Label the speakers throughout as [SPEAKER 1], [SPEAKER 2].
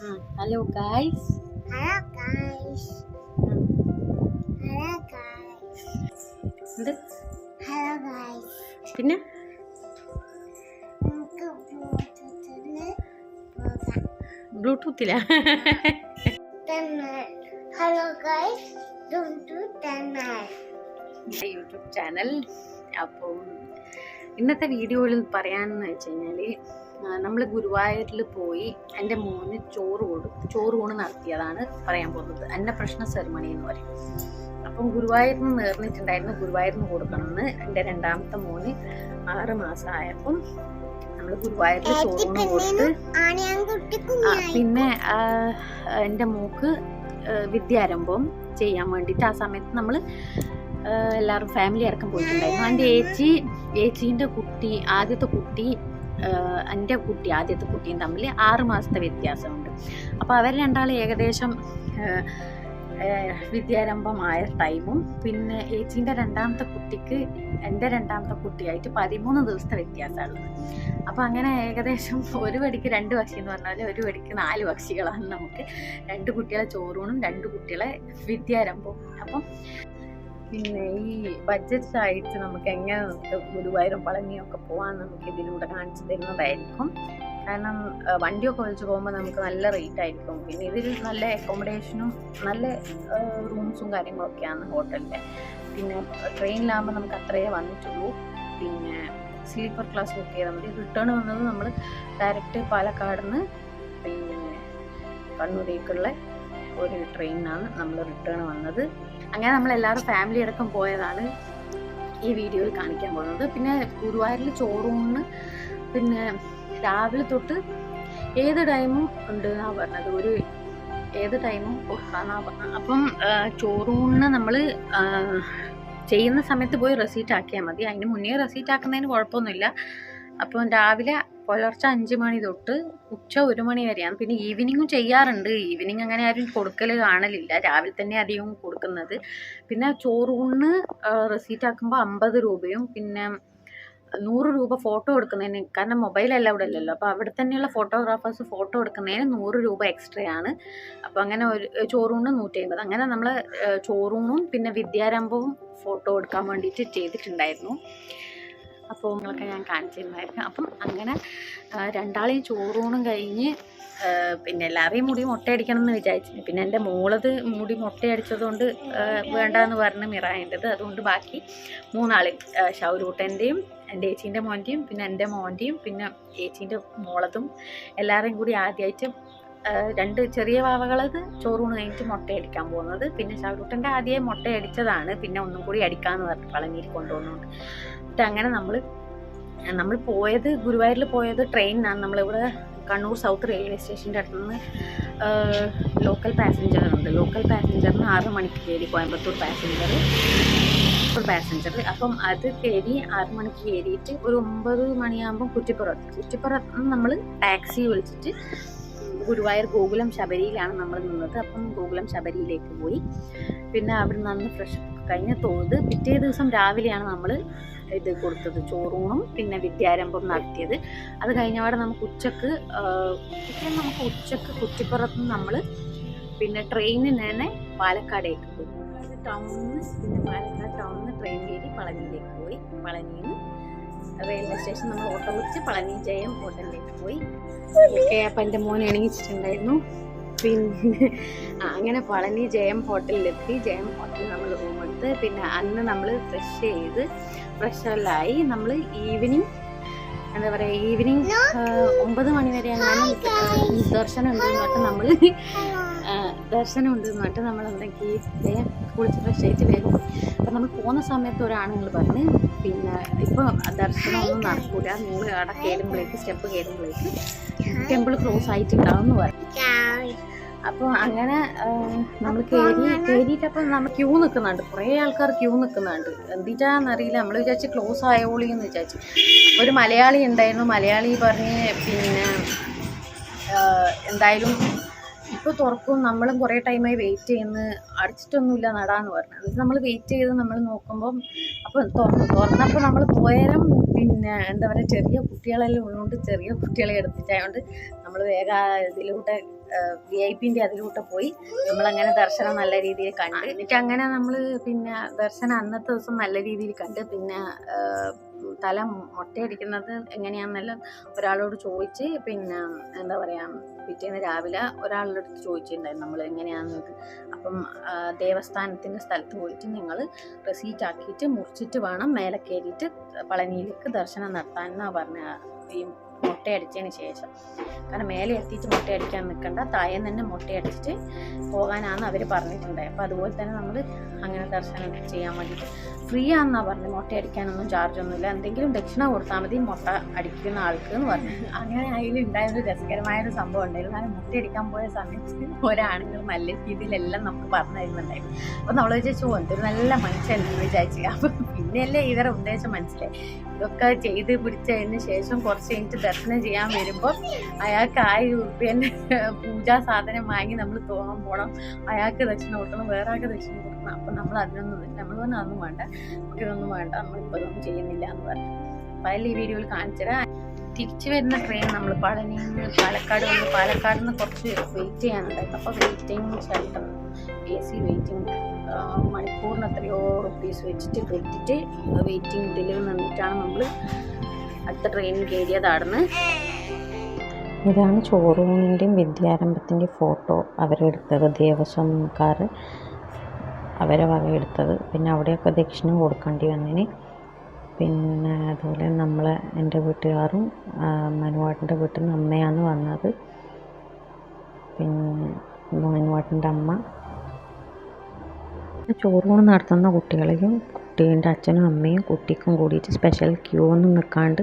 [SPEAKER 1] Hello guys
[SPEAKER 2] Hello guys. Hello guys.
[SPEAKER 1] എന്ത്
[SPEAKER 2] Hello guys.
[SPEAKER 1] പിന്നെ
[SPEAKER 2] ബ്ലൂടൂത്തിൽ. ബ്ലൂടൂത്ത് തന്നെ.
[SPEAKER 1] യൂട്യൂബ് ചാനൽ അപ്പം ഇന്നത്തെ വീഡിയോയിൽ പറയാമെന്ന് വെച്ച് കഴിഞ്ഞാൽ നമ്മൾ ഗുരുവായൂരിൽ പോയി എന്റെ മോന് ചോറ് കൊടു ചോറ് ഊണ് നടത്തിയതാണ് പറയാൻ പോകുന്നത്. എന്റെ പ്രശ്ന സെറിമണി എന്ന് പറയും. അപ്പം ഗുരുവായൂരിൽ നിന്ന് നേർന്നിട്ടുണ്ടായിരുന്നു ഗുരുവായൂരിൽ നിന്ന് കൊടുക്കണമെന്ന് എന്റെ രണ്ടാമത്തെ മോന് ആറ് മാസമായപ്പം നമ്മൾ ഗുരുവായൂരിൽ ചോറൂണ് കൊടുത്ത് പിന്നെ എന്റെ മോക്ക് വിദ്യാരംഭം ചെയ്യാൻ വേണ്ടിയിട്ട് ആ സമയത്ത് നമ്മൾ എല്ലാവരും ഫാമിലി അടക്കം പോയിട്ടുണ്ടായിരുന്നു. എന്റെ ഏച്ചി ഏച്ചീന്റെ കുട്ടി ആദ്യത്തെ കുട്ടി എന്റെ കുട്ടി ആദ്യത്തെ കുട്ടിയും തമ്മിൽ ആറ് മാസത്തെ വ്യത്യാസമുണ്ട്. അപ്പോൾ അവർ രണ്ടാളും ഏകദേശം വിദ്യാരംഭമായ ടൈമും പിന്നെ ഏച്ചീന്റെ രണ്ടാമത്തെ കുട്ടിക്ക് എന്റെ രണ്ടാമത്തെ കുട്ടിയായിട്ട് പതിമൂന്ന് ദിവസത്തെ വ്യത്യാസമുള്ളത് അപ്പോൾ അങ്ങനെ ഏകദേശം ഒരു വടിക്ക് രണ്ട് പക്ഷി എന്ന് പറഞ്ഞാൽ ഒരു വടിക്ക് നാല് പക്ഷികളാണ് നമുക്ക്. രണ്ട് കുട്ടികളെ ചോറൂണും രണ്ട് കുട്ടികളെ വിദ്യാരംഭവും. അപ്പം പിന്നെ ഈ ബഡ്ജറ്റ് ആയിട്ട് നമുക്ക് എങ്ങനെ നമുക്ക് ഗുരുവായൂരും പളനിയൊക്കെ പോകാൻ നമുക്ക് ഇതിലൂടെ കാണിച്ചു തരുന്നതായിരിക്കും. കാരണം വണ്ടിയൊക്കെ വിളിച്ച് പോകുമ്പോൾ നമുക്ക് നല്ല റേറ്റ് ആയിരിക്കും. പിന്നെ ഇതിൽ നല്ല അക്കോമഡേഷനും നല്ല റൂംസും കാര്യങ്ങളൊക്കെയാണ് ഹോട്ടലിന്റെ പിന്നെ ട്രെയിനിലാകുമ്പോൾ നമുക്ക് അത്രയേ വന്നിട്ടുള്ളൂ. പിന്നെ സ്ലീപ്പർ ക്ലാസ് ബുക്ക് ചെയ്താൽ മതി. റിട്ടേൺ വന്നത് നമ്മൾ ഡയറക്റ്റ് പാലക്കാട് നിന്ന് പിന്നെ കണ്ണൂരേക്കുള്ള ഒരു ട്രെയിനിനാണ് നമ്മൾ റിട്ടേൺ വന്നത്. അങ്ങനെ നമ്മൾ എല്ലാവരും ഫാമിലി അടക്കം പോയതാണ് ഈ വീഡിയോയിൽ കാണിക്കാൻ പോകുന്നത്. പിന്നെ ഗുരുവായൂരിൽ ചോറൂണ് പിന്നെ രാവിലെ തൊട്ട് ഏത് ടൈമും ഉണ്ട് എന്നാണ് പറഞ്ഞത്. ഒരു ഏത് ടൈമും കൊടുക്കാന്നാ പറഞ്ഞത് അപ്പം ചോറൂണിന് നമ്മൾ ചെയ്യുന്ന സമയത്ത് പോയി റെസീറ്റ് ആക്കിയാൽ മതി. അതിന് മുന്നേ റെസീറ്റ് ആക്കുന്നതിന് കുഴപ്പമൊന്നുമില്ല. അപ്പം രാവിലെ പുലർച്ചെ അഞ്ച് മണി തൊട്ട് ഉച്ച ഒരു മണി വരെയാണ് പിന്നെ ഈവനിങ്ങും ചെയ്യാറുണ്ട്. ഈവനിങ് അങ്ങനെ ആരും കൊടുക്കൽ കാണലില്ല. രാവിലെ തന്നെ അധികം കൊടുക്കുന്നത്. പിന്നെ ചോറൂണ് റെസീറ്റ് ആക്കുമ്പോൾ അമ്പത് രൂപയും പിന്നെ നൂറ് രൂപ ഫോട്ടോ എടുക്കുന്നതിന് കാരണം മൊബൈലല്ല അവിടെ അല്ലല്ലോ അപ്പോൾ അവിടെ തന്നെയുള്ള ഫോട്ടോഗ്രാഫേഴ്സ് ഫോട്ടോ എടുക്കുന്നതിന് നൂറ് രൂപ എക്സ്ട്രാ ആണ്. അപ്പോൾ അങ്ങനെ ഒരു ചോറൂണ് നൂറ്റി അമ്പത് അങ്ങനെ നമ്മൾ ചോറൂണും പിന്നെ വിദ്യാരംഭവും ഫോട്ടോ എടുക്കാൻ വേണ്ടിയിട്ട് ചെയ്തിട്ടുണ്ടായിരുന്നു. അപ്പോൾ ഞാൻ കാണിച്ചിരുന്നായിരുന്നു അപ്പം അങ്ങനെ രണ്ടാളെയും ചോറൂണും കഴിഞ്ഞ് പിന്നെ എല്ലാവരെയും മുടി മുട്ടയടിക്കണം എന്ന് വിചാരിച്ചിരുന്നു പിന്നെ എന്റെ മോളത് മുടി മുട്ടയടിച്ചതുകൊണ്ട് വേണ്ടാന്ന് പറഞ്ഞ് മിറായേണ്ടത്. അതുകൊണ്ട് ബാക്കി മൂന്നാളെയും ഷൗരൂട്ടന്റെയും എന്റെ ഏച്ചീന്റെ മോന്റെയും പിന്നെ എന്റെ മോന്റെയും പിന്നെ ഏച്ചീന്റെ മോളതും എല്ലാവരെയും കൂടി ആദ്യമായിട്ട് രണ്ട് ചെറിയ വാവകളത് ചോറൂണ് കഴിഞ്ഞിട്ട് മുട്ടയടിക്കാൻ പോകുന്നത്. പിന്നെ ഷൗരൂട്ടന്റെ ആദ്യമേ മുട്ടയടിച്ചതാണ്. പിന്നെ ഒന്നും കൂടി അടിക്കാമെന്ന് പറഞ്ഞു പളനിയിൽ കൊണ്ടുപോകുന്നുണ്ട് എന്നിട്ട് അങ്ങനെ നമ്മൾ നമ്മൾ പോയത് ഗുരുവായൂരിൽ പോയത് ട്രെയിനിനാണ്. നമ്മളിവിടെ കണ്ണൂർ സൗത്ത് റെയിൽവേ സ്റ്റേഷന്റെ അടുത്തുനിന്ന് ലോക്കൽ പാസഞ്ചർ ഉണ്ട്. ലോക്കൽ പാസഞ്ചറിന് ആറ് മണിക്ക് കയറി കോയമ്പത്തൂർ പാസഞ്ചർ കോയമ്പത്തൂർ പാസഞ്ചർ അപ്പം അത് കയറി ആറ് മണിക്ക് കയറിയിട്ട് ഒരു ഒമ്പത് മണിയാകുമ്പോൾ കുറ്റിപ്പുറത്ത് കുറ്റിപ്പുറത്ത് നമ്മൾ ടാക്സി വിളിച്ചിട്ട് ഗുരുവായൂർ ഗോകുലം ശബരിയിലാണ് നമ്മൾ നിന്നത്. അപ്പം ഗോകുലം ശബരിയിലേക്ക് പോയി. പിന്നെ അവിടെ നിന്ന് ഫ്രഷ് കഴിഞ്ഞ് തോത് പിറ്റേ ദിവസം രാവിലെയാണ് നമ്മൾ ഇത് കൊടുത്തത്. ചോറൂണും പിന്നെ വിദ്യാരംഭം നടത്തിയത്. അത് കഴിഞ്ഞപാടെ നമുക്ക് ഉച്ചയ്ക്ക് പിറ്റേ നമുക്ക് ഉച്ചയ്ക്ക് കുറ്റിപ്പുറത്ത് നമ്മൾ പിന്നെ ട്രെയിനിന് തന്നെ പാലക്കാടേക്ക് പോയി. ടൗണിൽ പിന്നെ പാലക്കാട് ടൗണിൽ ട്രെയിൻ കയറി പളനിയിലേക്ക് പോയി. പളനിയിൽ നിന്ന് റെയിൽവേ സ്റ്റേഷൻ നമ്മൾ ഓട്ടോ വിളിച്ച് പളനി ജയം ഹോട്ടലിലേക്ക് പോയി. ഓക്കെ അപ്പം എന്റെ മോനെ എണീച്ചിട്ടുണ്ടായിരുന്നു. പിന്നെ അങ്ങനെ പളനി ജയം ഹോട്ടലിലെത്തി. ജയം ഹോട്ടലിൽ നമ്മൾ റൂം എടുത്ത് പിന്നെ അന്ന് നമ്മൾ ഫ്രഷ് ചെയ്ത് ഫ്രഷറിലായി നമ്മൾ ഈവനിങ് എന്താ പറയുക ഈവനിങ് ഒമ്പത് മണി വരെ അങ്ങനെ ദർശനം ഉണ്ടെന്ന് പറഞ്ഞിട്ട് നമ്മൾ ദർശനം ഉണ്ടെന്ന് പറഞ്ഞിട്ട് നമ്മൾ എന്തെങ്കിലും കുളിച്ച് ഫ്രഷ് ആയിട്ട് വേഗം അപ്പം നമ്മൾ പോകുന്ന സമയത്ത് ഒരാണുങ്ങൾ പറഞ്ഞ് പിന്നെ ഇപ്പൊ ദർശനമൊന്നും നടക്കൂല. നിങ്ങൾ അവിടെ കയറുമ്പോഴേക്ക് സ്റ്റെപ്പ് കയറുമ്പോഴേക്ക് ടെമ്പിൾ ക്ലോസ് ആയിട്ടുണ്ടാവും പറഞ്ഞു അപ്പോൾ അങ്ങനെ നമ്മൾ കയറി കയറിയിട്ടപ്പോൾ നമ്മൾ ക്യൂ നിൽക്കുന്നുണ്ട് കുറേ ആൾക്കാർ ക്യൂ നിൽക്കുന്നുണ്ട് എന്തിട്ടാന്നറിയില്ല നമ്മൾ വിചാരിച്ച് ക്ലോസ് ആയോളി എന്ന് വിചാരിച്ചു. ഒരു മലയാളി ഉണ്ടായിരുന്നു. മലയാളി പറഞ്ഞ് പിന്നെ എന്തായാലും ഇപ്പോൾ തുറക്കും നമ്മളും കുറേ ടൈമായി വെയിറ്റ് ചെയ്യുന്ന. അടച്ചിട്ടൊന്നുമില്ല നടാന്ന് പറഞ്ഞു. അത് നമ്മൾ വെയിറ്റ് ചെയ്ത് നമ്മൾ നോക്കുമ്പം അപ്പോൾ തുറന്നു തുറന്നപ്പോൾ നമ്മൾ പോയാലും പിന്നെ എന്താ പറയുക ചെറിയ കുട്ടികളെല്ലാം ഉള്ളതുകൊണ്ട് ചെറിയ കുട്ടികളെ എടുത്തിട്ടായതുകൊണ്ട് നമ്മൾ വേഗം ഇതിലൂടെ വി ഐ പിന്റെ അതിലൂടെ പോയി നമ്മളങ്ങനെ ദർശനം നല്ല രീതിയിൽ കണ്ട്. എന്നിട്ട് അങ്ങനെ നമ്മൾ പിന്നെ ദർശനം അന്നത്തെ ദിവസം നല്ല രീതിയിൽ കണ്ട്. പിന്നെ തല മുട്ടയടിക്കുന്നത് എങ്ങനെയാണെന്നെല്ലാം ഒരാളോട് ചോദിച്ച് പിന്നെ എന്താ പറയാ പിറ്റേന്ന് രാവിലെ ഒരാളുടെ അടുത്ത് ചോദിച്ചിട്ടുണ്ടായിരുന്നു നമ്മൾ എങ്ങനെയാണെന്ന് അപ്പം ദേവസ്ഥാനത്തിന്റെ സ്ഥലത്ത് പോയിട്ട് നിങ്ങൾ റെസീറ്റ് ആക്കിയിട്ട് മുറിച്ചിട്ട് വേണം മേലെ കയറിയിട്ട് പളനിയിലേക്ക് ദർശനം നടത്താൻ എന്നാണ് പറഞ്ഞ ഈ മുട്ടയടിച്ചതിന് ശേഷം. കാരണം മേലെ എത്തിയിട്ട് മുട്ടയടിക്കാൻ നിൽക്കണ്ട. താഴെ തന്നെ മുട്ടയടിച്ചിട്ട് പോകാനാണ് അവർ പറഞ്ഞിട്ടുണ്ട് അപ്പോൾ അതുപോലെ തന്നെ നമ്മൾ അങ്ങനെ ദർശനം ചെയ്യാൻ വേണ്ടിയിട്ട് ഫ്രീ ആണെന്നാണ് പറഞ്ഞത് മുട്ട അടിക്കാനൊന്നും ചാർജ് ഒന്നുമില്ല. എന്തെങ്കിലും ദക്ഷിണ കൊടുത്താൽ മതി മുട്ട അടിക്കുന്ന ആൾക്ക് എന്ന് പറഞ്ഞു. അങ്ങനെ അതിലുണ്ടായൊരു രസകരമായൊരു സംഭവം ഉണ്ടായിരുന്നു. കാരണം മുട്ട അടിക്കാൻ പോയ സമയത്ത് ഒരാണുങ്ങൾ നല്ല രീതിയിലെല്ലാം നമുക്ക് പറഞ്ഞു തരുന്നുണ്ടായിരുന്നു. അപ്പോൾ നമ്മൾ വിചാരിച്ചു "ഓ, എന്തൊരു നല്ല മനുഷ്യൻ വിചാരിച്ചു. അപ്പം പിന്നെയല്ലേ ഇവരുടെ ഉദ്ദേശം മനസ്സിലായി. ഇതൊക്കെ ചെയ്ത് പിടിച്ചതിന് ശേഷം കുറച്ച് കഴിഞ്ഞിട്ട് ദർശനം ചെയ്യാൻ വരുമ്പോൾ അയാൾക്ക് ആ ഉറുപ്പ്യന്റെ പൂജാ സാധനം വാങ്ങി നമ്മൾ തോന്നാൻ പോകണം അയാൾക്ക് ദക്ഷിണ കൊടുക്കണം വേറെ ആൾക്ക് ദക്ഷിണ കൊടുക്കണം. അപ്പം നമ്മൾ അതിനൊന്നും നമ്മൾ പറഞ്ഞാൽ അതൊന്നും വേണ്ട. കുട്ടികളൊന്നും വേണ്ട. നമ്മളിപ്പോൾ ഒന്നും ചെയ്യുന്നില്ല എന്ന് പറഞ്ഞു. അപ്പം അതിൽ ഈ വീഡിയോയിൽ കാണിച്ചത് തിരിച്ചു വരുന്ന ട്രെയിൻ നമ്മൾ പളനിയിൽ നിന്ന് പാലക്കാട് വന്ന് പാലക്കാട് നിന്ന് കുറച്ച് വെയിറ്റ് ചെയ്യാനുണ്ടായിരുന്നു അപ്പോൾ waiting shelter A C waiting മണിക്കൂറിന് എത്രയോ റുപ്പീസ് വെച്ചിട്ട് കൊടുത്തിട്ട് വെയിറ്റിംഗ് ഇതിൽ നിന്നിട്ടാണ് നമ്മൾ അടുത്ത ട്രെയിൻ കയറിയത് അവിടുന്ന്.
[SPEAKER 3] ഇതാണ് ചോറൂണിന്റെയും വിദ്യാരംഭത്തിന്റെയും ഫോട്ടോ അവരെടുത്തത് ദേവസ്വംകാർ അവരെ വക എടുത്തത്. പിന്നെ അവിടെയൊക്കെ ദക്ഷിണ കൊടുക്കേണ്ടി വന്നതിന് പിന്നെ അതുപോലെ നമ്മൾ എന്റെ വീട്ടുകാരും മനുവാട്ടിന്റെ വീട്ടിൽ നിന്ന് അമ്മയാണ് വന്നത്. പിന്നെ മനുവാട്ടിന്റെ അമ്മ. ചോറൂണ് നടത്തുന്ന കുട്ടികളെയും കുട്ടീന്റെ അച്ഛനും അമ്മയും കുട്ടിക്കും കൂടിയിട്ട് സ്പെഷ്യൽ ക്യൂ ഒന്നും നിൽക്കാണ്ട്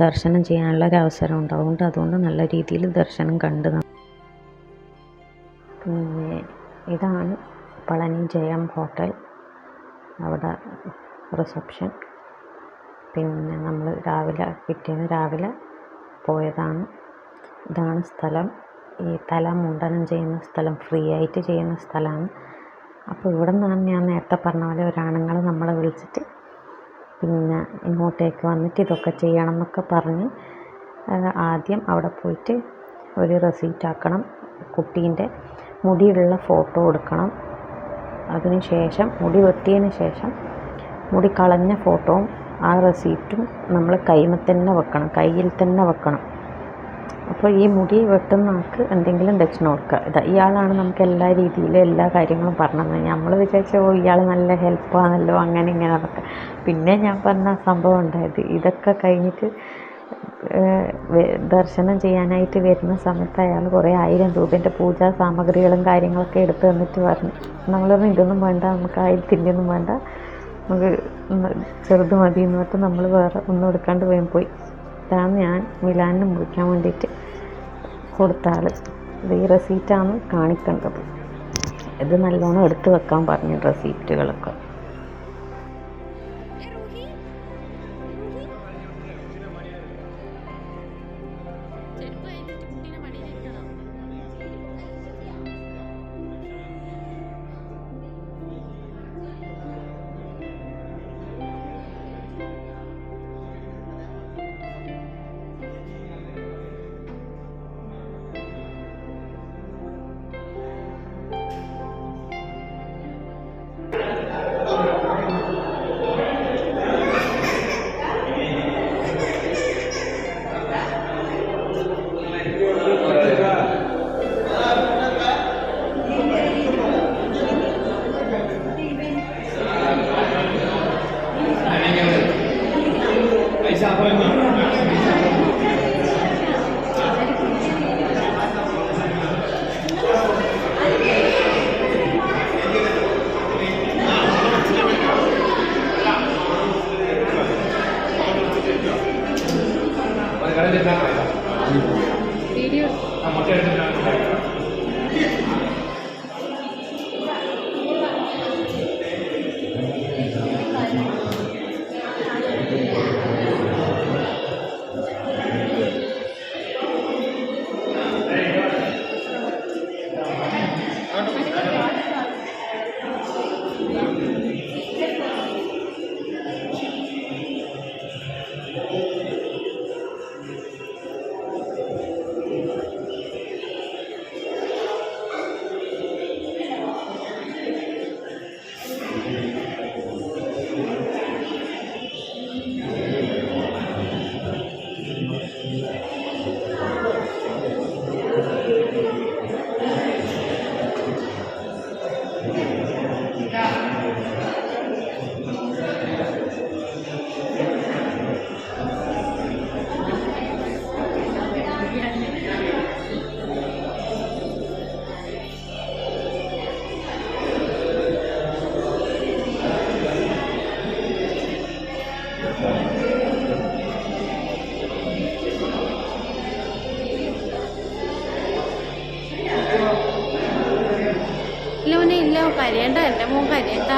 [SPEAKER 3] ദർശനം ചെയ്യാനുള്ള ഒരു അവസരം ഉണ്ട് അതുകൊണ്ട് അതുകൊണ്ട് നല്ല രീതിയിൽ ദർശനം കണ്ട് പിന്നെ ഇതാണ് പളനി ജയം ഹോട്ടൽ. അവിടെ റിസപ്ഷൻ പിന്നെ നമ്മൾ രാവിലെ പിറ്റേന്ന് രാവിലെ പോയതാണ്. ഇതാണ് സ്ഥലം. ഈ തല മുണ്ടനം ചെയ്യുന്ന സ്ഥലം. ഫ്രീ ആയിട്ട് ചെയ്യുന്ന സ്ഥലമാണ്. അപ്പോൾ ഇവിടെ നിന്നാണ് ഞാൻ നേരത്തെ പറഞ്ഞ പോലെ ഒരാണുങ്ങൾ നമ്മളെ വിളിച്ചിട്ട് പിന്നെ ഇങ്ങോട്ടേക്ക് വന്നിട്ട് ഇതൊക്കെ ചെയ്യണം എന്നൊക്കെ പറഞ്ഞ് ആദ്യം അവിടെ പോയിട്ട് ഒരു റെസീറ്റ് ആക്കണം കുട്ടീന്റെ മുടിയുള്ള ഫോട്ടോ എടുക്കണം. അതിന് ശേഷം മുടി വെട്ടിയതിന് ശേഷം മുടി കളഞ്ഞ ഫോട്ടോവും ആ റെസീറ്റും നമ്മൾ കൈമ തന്നെ വെക്കണം കയ്യിൽ തന്നെ വെക്കണം. അപ്പോൾ ഈ മുടി വെട്ടുന്ന ആൾക്ക് എന്തെങ്കിലും ദക്ഷിണ കൊടുക്കുക ഇതാ ഇയാളാണ് നമുക്ക് എല്ലാ രീതിയിലും എല്ലാ കാര്യങ്ങളും പറഞ്ഞത്. നമ്മൾ വിചാരിച്ചു ഓ ഇയാൾ നല്ല ഹെൽപ്പാണല്ലോ അങ്ങനെ ഇങ്ങനെ അതൊക്കെ പിന്നെ ഞാൻ പറഞ്ഞ സംഭവം ഉണ്ടായത് ഇതൊക്കെ കഴിഞ്ഞിട്ട് ദർശനം ചെയ്യാനായിട്ട് വരുന്ന സമയത്ത് അയാൾ കുറേ ആയിരം രൂപേന്റെ പൂജാ സാമഗ്രികളും കാര്യങ്ങളൊക്കെ എടുത്ത് തന്നിട്ട് പറഞ്ഞു. നമ്മൾ പറഞ്ഞു ഇതൊന്നും വേണ്ട നമുക്ക് ആയിരത്തിന്റെ ഒന്നും വേണ്ട. നമുക്ക് ചെറുത് മതി എന്ന് പറഞ്ഞിട്ട് നമ്മൾ വേറെ ഒന്നും എടുക്കാണ്ട് വേഗം പോയി. ഇതാണ് ഞാൻ മിലാനിന് മുറിക്കാൻ വേണ്ടിയിട്ട് കൊടുത്താൽ ഇത് ഈ റെസീറ്റാണ് കാണിക്കേണ്ടത്. ഇത് നല്ലോണം എടുത്തു വെക്കാൻ പറഞ്ഞു
[SPEAKER 1] റെസീപ്റ്റുകളൊക്കെ കരയണ്ട എൻ്റെ മോൻ കരയണ്ട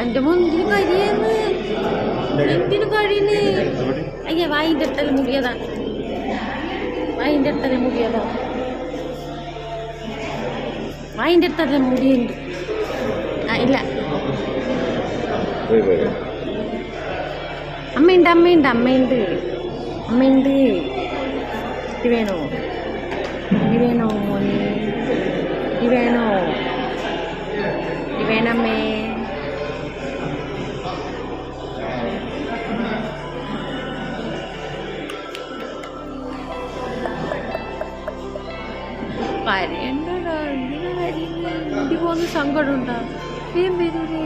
[SPEAKER 1] എൻ്റെ മോൻ എന്തിനു കരിയെന്ന് എന്തിനു കഴിയുന്നേ അയ്യ വായിൻ്റെ അടുത്തല്ല മുടിയതാ വായിൻ്റെ അടുത്തല്ല മുടിയതാ വായിൻ്റെ അടുത്തല്ല മുടിയുണ്ട് ആ ഇല്ല അമ്മയുണ്ട് അമ്മയുണ്ട് അമ്മയുണ്ട് അമ്മയുണ്ട് ഇത് വേണോ ഇത് വേണോ മോനെ ഇത് വേണോ ഇത് വേണമ്മേ കരയണ്ടടാ എന്തിനാ കരയുന്നേ മുടി പോകുന്ന സങ്കടമുണ്ടോ വേം വരൂലേ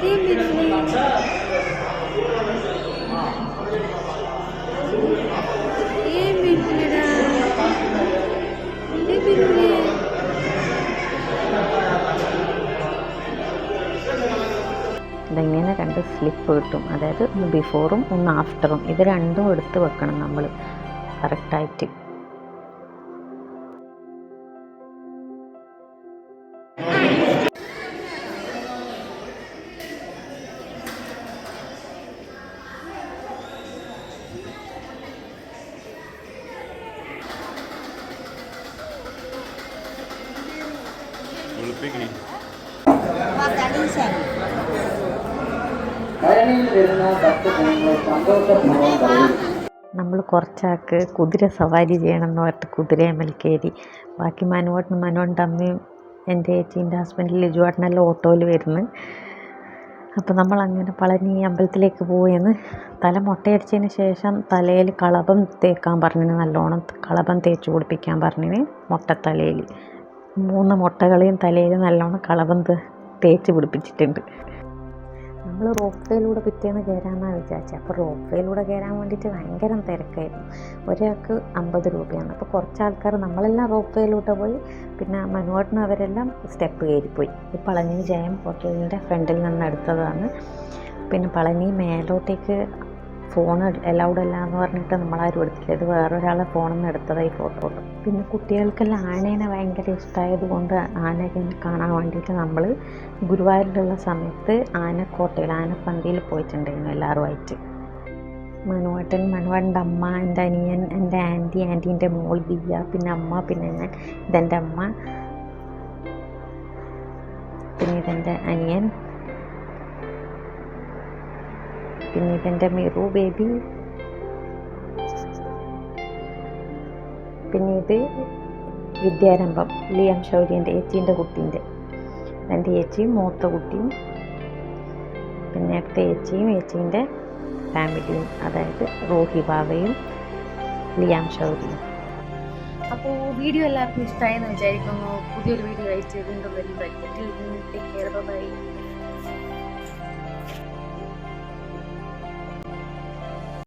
[SPEAKER 1] വേം വരൂലേ വേം വരൂലെടാ വേം വരൂലേ
[SPEAKER 3] ഇതിങ്ങനെ രണ്ട് സ്ലിപ്പ് കിട്ടും. അതായത് ഒന്ന് ബിഫോറും ഒന്ന് ആഫ്റ്ററും ഇത് രണ്ടും എടുത്ത് വെക്കണം നമ്മൾ കറക്റ്റായിട്ട് നമ്മൾ കുറച്ചാൾക്ക് കുതിര സവാരി ചെയ്യണം എന്ന് പറഞ്ഞിട്ട് കുതിരയമ്മൽ കയറി. ബാക്കി മനുവേട്ടനും മനുവേട്ടന്റെ അമ്മയും എന്റെ ചേച്ചീന്റെ ഹസ്ബൻഡ് ലിജുവാട്ടിനെല്ലാം ഓട്ടോയിൽ വരുന്നു. അപ്പോൾ നമ്മൾ അങ്ങനെ പളനി അമ്പലത്തിലേക്ക് പോയെന്ന് തല മുട്ടയടിച്ചതിന് ശേഷം തലയിൽ കളഭം തേക്കാൻ പറഞ്ഞിന് നല്ലോണം കളഭം തേച്ച് കുടിപ്പിക്കാൻ പറഞ്ഞിന് മുട്ടത്തലയിൽ. മൂന്ന് മുട്ടകളെയും തലയിൽ നല്ലോണം കളഭം തേച്ച് പിടിപ്പിച്ചിട്ടുണ്ട്. നമ്മൾ റോപ്പ് വേയിലൂടെ പിറ്റേന്ന് കയറാമെന്നാണ് വിചാരിച്ചത് അപ്പോൾ റോപ്പ് വേയിലൂടെ കയറാൻ വേണ്ടിയിട്ട് ഭയങ്കര തിരക്കായിരുന്നു. ഒരാൾക്ക് അമ്പത് രൂപയാണ്. അപ്പോൾ കുറച്ച് ആൾക്കാർ നമ്മളെല്ലാം റോപ്പ് വേയിലൂടെ പോയി. പിന്നെ മനുവാട്ടിന് അവരെല്ലാം സ്റ്റെപ്പ് കയറിപ്പോയി. ഈ പളനി ജയം ഹോട്ടലിന്റെ ഫ്രണ്ടിൽ നിന്ന് എടുത്തതാണ് പിന്നെ പളനി മേലോട്ടേക്ക് ഫോൺ അലൗഡ് അല്ല എന്ന് പറഞ്ഞിട്ട് നമ്മളാരും എടുത്തില്ല ഇത് വേറൊരാളെ ഫോണിൽ നിന്ന് എടുത്തതായി ഫോട്ടോ പിന്നെ കുട്ടികൾക്കെല്ലാം ആനേനെ ഭയങ്കര ഇഷ്ടമായത് കൊണ്ട് ആനയെ കാണാൻ വേണ്ടിയിട്ട് നമ്മൾ ഗുരുവായൂരിലുള്ള സമയത്ത് ആനക്കോട്ടയിൽ ആനപ്പന്തിയിൽ പോയിട്ടുണ്ടായിരുന്നു എല്ലാവരുമായിട്ട് മനുവേട്ടൻ മനുവേട്ടന്റെ അമ്മ എന്റെ അനിയൻ എന്റെ ആന്റി ആന്റീന്റെ മോൾ ദിയ പിന്നെ അമ്മ പിന്നെ ഞാൻ ഇതെന്റെ അമ്മ പിന്നെ ഇതെന്റെ അനിയൻ. പിന്നെ ഇതെന്റെ മിറു ബേബി പിന്നെ ഇത് വിദ്യാരംഭം ലിയാം ശൗര്യന്റെ ഏച്ചീന്റെ കുട്ടീന്റെ. എന്റെ ഏച്ചിയും മൂത്ത കുട്ടിയും. പിന്നെ അടുത്ത ഏച്ചിയും ഏച്ചീന്റെ ഫാമിലിയും അതായത് റോഹി ബാവയും ലിയാം ശൗരിയും
[SPEAKER 1] അപ്പോൾ വീഡിയോ എല്ലാവർക്കും ഇഷ്ടമായെന്ന് വിചാരിക്കുന്നു. പുതിയൊരു വീഡിയോ ആയിട്ട് വീണ്ടും കെയർ ബൈ